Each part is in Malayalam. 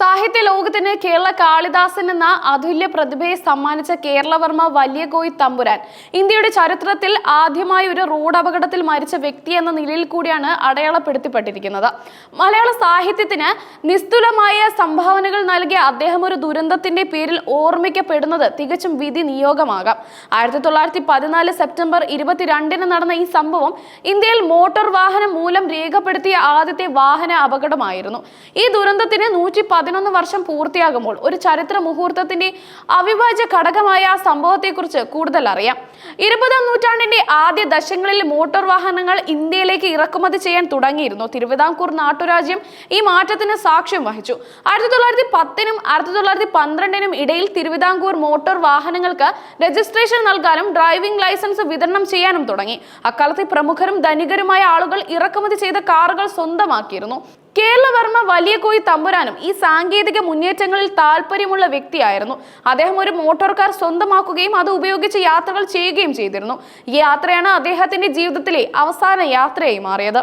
സാഹിത്യ ലോകത്തിന് കേരള കാളിദാസൻ എന്ന അതുല്യ പ്രതിഭയെ സമ്മാനിച്ച കേരളവർമ്മ വലിയകോയി തമ്പുരാൻ. ഇന്ത്യയുടെ ചരിത്രത്തിൽ ആദ്യമായി ഒരു റോഡ് അപകടത്തിൽ മരിച്ച വ്യക്തി എന്ന നിലയിൽ കൂടിയാണ് അടയാളപ്പെടുത്തിപ്പെട്ടിരിക്കുന്നത്. മലയാള സാഹിത്യത്തിന് നിസ്തുലമായ സംഭാവനകൾ നൽകിയ അദ്ദേഹം ഒരു ദുരന്തത്തിന്റെ പേരിൽ ഓർമ്മിക്കപ്പെടുന്നത് തികച്ചും വിധി നിയോഗമാകാം. ആയിരത്തി തൊള്ളായിരത്തി പതിനാല് സെപ്റ്റംബർ ഇരുപത്തിരണ്ടിന് നടന്ന ഈ സംഭവം ഇന്ത്യയിൽ മോട്ടോർ വാഹനം മൂലം രേഖപ്പെടുത്തിയ ആദ്യത്തെ വാഹന അപകടമായിരുന്നു. ഈ ദുരന്തത്തിന് നൂറ്റി പതിനൊന്ന് വർഷം പൂർത്തിയാകുമ്പോൾ ഒരു ചരിത്ര മുഹൂർത്തത്തിന്റെ അവിഭാജ്യ ഘടകമായ ആ സംഭവത്തെക്കുറിച്ച് കൂടുതൽ അറിയാം. ഇരുപതാം നൂറ്റാണ്ടിന്റെ ആദ്യ ദശങ്ങളിൽ മോട്ടോർ വാഹനങ്ങൾ ഇന്ത്യയിലേക്ക് ഇറക്കുമതി ചെയ്യാൻ തുടങ്ങിയിരുന്നു. തിരുവിതാംകൂർ നാട്ടുരാജ്യം ഈ മാറ്റത്തിന് സാക്ഷ്യം വഹിച്ചു. ആയിരത്തി തൊള്ളായിരത്തി പത്തിനും ആയിരത്തി തൊള്ളായിരത്തി പന്ത്രണ്ടിനും ഇടയിൽ തിരുവിതാംകൂർ മോട്ടോർ വാഹനങ്ങൾക്ക് രജിസ്ട്രേഷൻ നൽകാനും ഡ്രൈവിംഗ് ലൈസൻസ് വിതരണം ചെയ്യാനും തുടങ്ങി. അക്കാലത്തെ പ്രമുഖരും ധനികരുമായ ആളുകൾ ഇറക്കുമതി ചെയ്ത കാറുകൾ സ്വന്തമാക്കിയിരുന്നു. കേരളവർമ്മ വലിയ കോയി തമ്പുരാനും ഈ സാങ്കേതിക മുന്നേറ്റങ്ങളിൽ താല്പര്യമുള്ള വ്യക്തിയായിരുന്നു. അദ്ദേഹം ഒരു മോട്ടോർ കാർ സ്വന്തമാക്കുകയും അത് ഉപയോഗിച്ച് യാത്രകൾ ചെയ്യുകയും ചെയ്തിരുന്നു. ഈ യാത്രയാണ് അദ്ദേഹത്തിന്റെ ജീവിതത്തിലെ അവസാന യാത്രയായി മാറിയത്.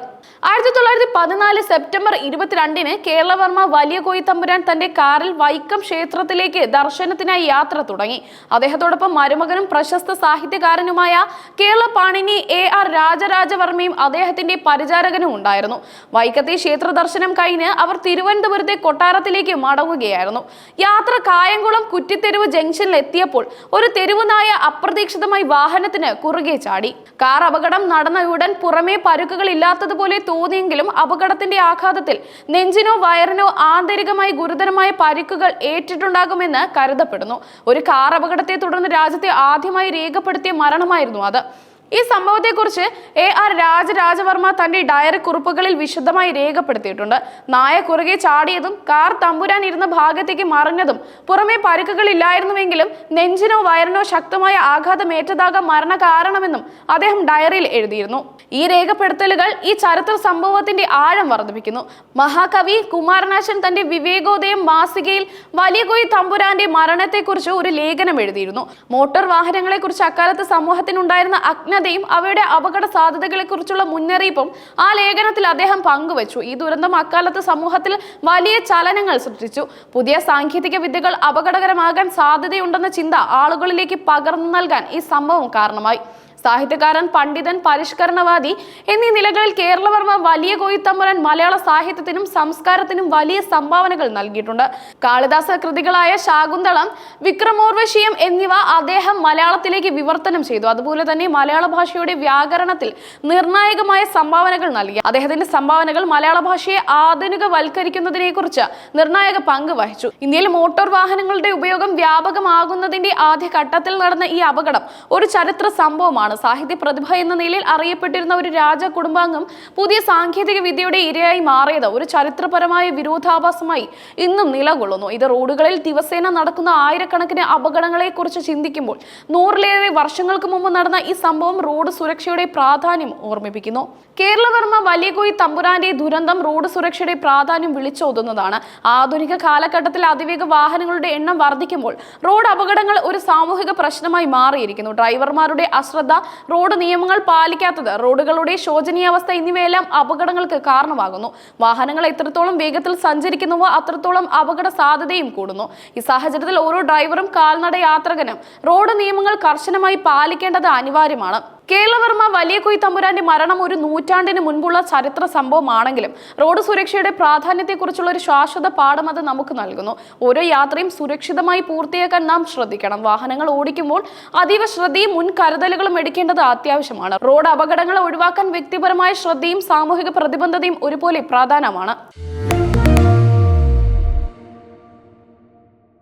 ആയിരത്തി തൊള്ളായിരത്തി പതിനാല് സെപ്റ്റംബർ ഇരുപത്തിരണ്ടിന് കേരളവർമ്മ വലിയ കോയി തമ്പുരാൻ തന്റെ കാറിൽ വൈക്കം ക്ഷേത്രത്തിലേക്ക് ദർശനത്തിനായി യാത്ര തുടങ്ങി. അദ്ദേഹത്തോടൊപ്പം മരുമകനും പ്രശസ്ത സാഹിത്യകാരനുമായ കേരള പാണിനി എ ആർ രാജരാജവർമ്മയും അദ്ദേഹത്തിന്റെ പരിചാരകനും ഉണ്ടായിരുന്നു. വൈക്കത്തെ ക്ഷേത്ര ദർശനം കഴിഞ്ഞ് അവർ തിരുവനന്തപുരത്തെ കൊട്ടാരത്തിലേക്ക് മടങ്ങുകയായിരുന്നു. യാത്ര കായംകുളം കുറ്റിത്തെരുവ് ജംഗ്ഷനിൽ എത്തിയപ്പോൾ ഒരു തെരുവുനായ അപ്രതീക്ഷിതമായി വാഹനത്തിന് കുറുകെ ചാടി. കാർ അപകടം നടന്ന ഉടൻ പുറമേ പരുക്കുകൾ ഇല്ലാത്തതുപോലെ തോന്നിയെങ്കിലും അപകടത്തിന്റെ ആഘാതത്തിൽ നെഞ്ചിനോ വയറിനോ ആന്തരികമായി ഗുരുതരമായ പരിക്കുകൾ ഏറ്റിട്ടുണ്ടാകുമെന്ന് കരുതപ്പെടുന്നു. ഒരു കാർ അപകടത്തെ തുടർന്ന് രാജ്യത്തെ ആദ്യമായി രേഖപ്പെടുത്തിയ മരണമായിരുന്നു അത്. ഈ സംഭവത്തെക്കുറിച്ച് എ ആർ രാജരാജവർമ്മ തന്റെ ഡയറി കുറിപ്പുകളിൽ വിശദമായി രേഖപ്പെടുത്തിയിട്ടുണ്ട്. നായ കുറുകെ ചാടിയതും കാർ തമ്പുരാൻ ഇരുന്ന ഭാഗത്തേക്ക് മറിഞ്ഞതും പുറമെ പരുക്കുകൾ ഇല്ലായിരുന്നുവെങ്കിലും നെഞ്ചിനോ വയറിനോ ശക്തമായ ആഘാതമേറ്റതാകാം മരണ കാരണമെന്നും അദ്ദേഹം ഡയറിയിൽ എഴുതിയിരുന്നു. ഈ രേഖപ്പെടുത്തലുകൾ ഈ ചരിത്ര സംഭവത്തിന്റെ ആഴം വർദ്ധിപ്പിക്കുന്നു. മഹാകവി കുമാരനാശൻ തന്റെ വിവേകോദയം മാസികയിൽ വലിയ കൊയ് തമ്പുരാന്റെ മരണത്തെക്കുറിച്ച് ഒരു ലേഖനം എഴുതിയിരുന്നു. മോട്ടോർ വാഹനങ്ങളെക്കുറിച്ച് അക്കാലത്ത് സമൂഹത്തിനുണ്ടായിരുന്ന അജ്ഞതയും അവയുടെ അപകട സാധ്യതകളെക്കുറിച്ചുള്ള മുന്നറിയിപ്പും ആ ലേഖനത്തിൽ അദ്ദേഹം പങ്കുവച്ചു. ഈ ദുരന്തം അക്കാലത്ത് സമൂഹത്തിൽ വലിയ ചലനങ്ങൾ സൃഷ്ടിച്ചു. പുതിയ സാങ്കേതിക വിദ്യകൾ അപകടകരമാകാൻ സാധ്യതയുണ്ടെന്ന ചിന്ത ആളുകളിലേക്ക് പകർന്നു നൽകാൻ ഈ സംഭവം കാരണമായി. സാഹിത്യകാരൻ പണ്ഡിതൻ പരിഷ്കരണവാദി എന്നീ നിലകളിൽ കേരളവർമ്മ വലിയ കോയിത്തമ്പുരൻ മലയാള സാഹിത്യത്തിനും സംസ്കാരത്തിനും വലിയ സംഭാവനകൾ നൽകിയിട്ടുണ്ട്. കാളിദാസ കൃതികളായ ശാകുന്തളം വിക്രമോർവശീയം എന്നിവ അദ്ദേഹം മലയാളത്തിലേക്ക് വിവർത്തനം ചെയ്തു. അതുപോലെ തന്നെ മലയാള ഭാഷയുടെ വ്യാകരണത്തിൽ നിർണായകമായ സംഭാവനകൾ നൽകി. അദ്ദേഹത്തിന്റെ സംഭാവനകൾ മലയാള ഭാഷയെ ആധുനികവൽക്കരിക്കുന്നതിനെ കുറിച്ച് നിർണായക പങ്ക് വഹിച്ചു. ഇന്ത്യയിൽ മോട്ടോർ വാഹനങ്ങളുടെ ഉപയോഗം വ്യാപകമാകുന്നതിന്റെ ആദ്യ ഘട്ടത്തിൽ നടന്ന ഈ അപകടം ഒരു ചരിത്ര സംഭവമാണ്. സാഹിത്യ പ്രതിഭ എന്ന നിലയിൽ അറിയപ്പെട്ടിരുന്ന ഒരു രാജ കുടുംബാംഗം പുതിയ സാങ്കേതിക വിദ്യയുടെ ഇരയായി മാറിയത് ഒരു ചരിത്രപരമായ വിരോധാഭാസമായി ഇന്നും നിലകൊള്ളുന്നു. ഇത് റോഡുകളിൽ ദിവസേന നടക്കുന്ന ആയിരക്കണക്കിന് അപകടങ്ങളെ കുറിച്ച് ചിന്തിക്കുമ്പോൾ നൂറിലേറെ വർഷങ്ങൾക്ക് മുമ്പ് നടന്ന ഈ സംഭവം റോഡ് സുരക്ഷയുടെ പ്രാധാന്യം ഓർമ്മിപ്പിക്കുന്നു. കേരളവർമ്മ വലിയകോയി തമ്പുരാന്റെ ദുരന്തം റോഡ് സുരക്ഷയുടെ പ്രാധാന്യം വിളിച്ചോതുന്നതാണ്. ആധുനിക കാലഘട്ടത്തിൽ അതിവേഗ വാഹനങ്ങളുടെ എണ്ണം വർദ്ധിക്കുമ്പോൾ റോഡ് അപകടങ്ങൾ ഒരു സാമൂഹിക പ്രശ്നമായി മാറിയിരിക്കുന്നു. ഡ്രൈവർമാരുടെ അശ്രദ്ധ റോഡ് നിയമങ്ങൾ പാലിക്കാത്തത് റോഡുകളുടെ ശോചനീയാവസ്ഥ എന്നിവയെല്ലാം അപകടങ്ങൾക്ക് കാരണമാകുന്നു. വാഹനങ്ങൾ എത്രത്തോളം വേഗത്തിൽ സഞ്ചരിക്കുന്നുവോ അത്രത്തോളം അപകട സാധ്യതയും കൂടുന്നു. ഈ സാഹചര്യത്തിൽ ഓരോ ഡ്രൈവറും കാൽനട യാത്രകനും റോഡ് നിയമങ്ങൾ കർശനമായി പാലിക്കേണ്ടത് അനിവാര്യമാണ്. കേരളവർമ്മ വലിയ കൊയ് തമ്പുരാന്റെ മരണം ഒരു നൂറ്റാണ്ടിന് മുൻപുള്ള ചരിത്ര സംഭവമാണെങ്കിലും റോഡ് സുരക്ഷയുടെ പ്രാധാന്യത്തെക്കുറിച്ചുള്ള ഒരു ശാശ്വത പാഠം അത് നമുക്ക് നൽകുന്നു. ഓരോ യാത്രയും സുരക്ഷിതമായി പൂർത്തിയാക്കാൻ നാം ശ്രദ്ധിക്കണം. വാഹനങ്ങൾ ഓടിക്കുമ്പോൾ അതീവ ശ്രദ്ധയും മുൻകരുതലുകളും എടുക്കേണ്ടത് അത്യാവശ്യമാണ്. റോഡ് അപകടങ്ങൾ ഒഴിവാക്കാൻ വ്യക്തിപരമായ ശ്രദ്ധയും സാമൂഹിക പ്രതിബദ്ധതയും ഒരുപോലെ പ്രാധാനമാണ്